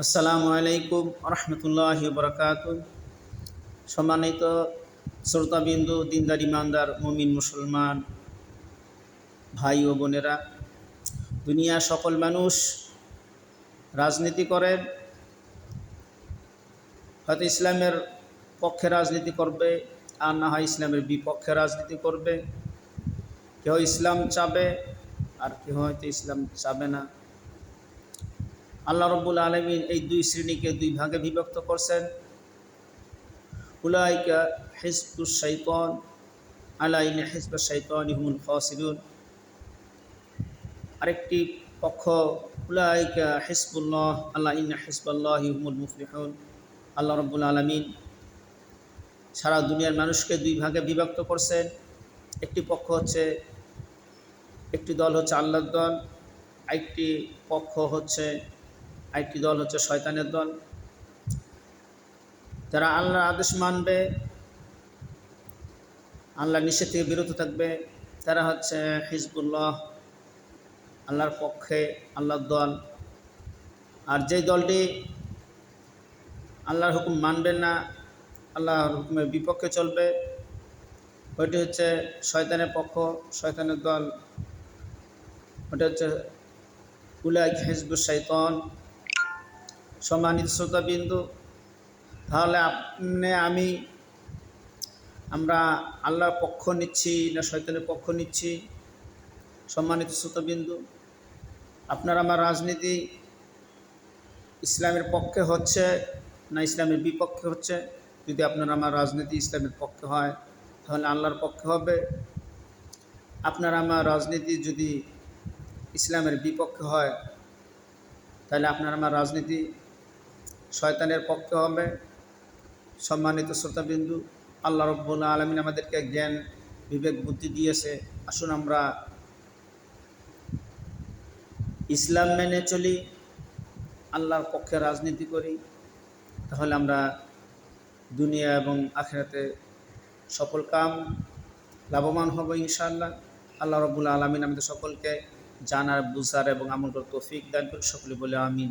আসসালামু আলাইকুম রহমতুল্লাহ বরকাত সম্মানিত শ্রোতাবিন্দু, দিনদার ইমানদার, মমিন মুসলমান ভাই ও বোনেরা দুনিয়া সকল মানুষ রাজনীতি করেন, হয়তো ইসলামের পক্ষে রাজনীতি করবে, আর না হয় ইসলামের বিপক্ষে রাজনীতি করবে। কেউ ইসলাম চাবে, আর কেউ হয়তো ইসলাম চাবে না। আল্লাহ রব্বুল আলমিন এই দুই শ্রেণীকে দুই ভাগে বিভক্ত করছেন। উলাইকা হিজবুস শৈতন আলাইন হিজব শৈতন ইহুল ফসিরুন আরেকটি পক্ষ, উলাইকা হিসবুল্লাহ আল্লাহ ইন্না হিসবাল্লাহ ইহমুল মুফলিহুন। আল্লাহ রব্বুল আলমিন সারা দুনিয়ার মানুষকে দুই ভাগে বিভক্ত করছেন। একটি পক্ষ হচ্ছে, একটি দল হচ্ছে আল্লাহর দল, আরেকটি পক্ষ হচ্ছে আরেকটি দল হচ্ছে শয়তানের দল। যারা আল্লাহর আদেশ মানবে আল্লাহ নিষেধ থেকে বিরত থাকবে, তারা হচ্ছে হিজবুল্লাহ, আল্লাহর পক্ষে আল্লাহর দল। আর যেই দলটি আল্লাহর হুকুম মানবে না, আল্লাহর হুকুমের বিপক্ষে চলবে, ওইটি হচ্ছে শয়তানের পক্ষ, শয়তানের দল। ওটা হচ্ছে উলাইক হিজবুল শৈতন সম্মানিত শ্রোতাবিন্দু, তাহলে আপনি, আমি, আমরা আল্লাহর পক্ষ নিচ্ছি, না শয়তানের পক্ষ নিচ্ছি? সম্মানিত শ্রোতাবিন্দু, আপনার আমার রাজনীতি ইসলামের পক্ষে হচ্ছে না ইসলামের বিপক্ষে হচ্ছে? যদি আপনার আমার রাজনীতি ইসলামের পক্ষে হয়, তাহলে আল্লাহর পক্ষে হবে। আপনার আমার রাজনীতি যদি ইসলামের বিপক্ষে হয়, তাহলে আপনার আমার রাজনীতি শয়তানের পক্ষে হবে। সম্মানিত শ্রোতাবিন্দু, আল্লাহ রব্বুল আলমিন আমাদেরকে জ্ঞান, বিবেক, বুদ্ধি দিয়েছে। আসুন আমরা ইসলাম মেনে চলি, আল্লাহর পক্ষে রাজনীতি করি। তাহলে আমরা দুনিয়া এবং আখেরাতে সফল কাম, লাভবান হব ইনশাআল্লাহ। আল্লাহ রবুল্লা আলমিন আমাদের সকলকে জানার, বুঝার এবং আমল তৌফিক দান করে সকলে বলে আমিন।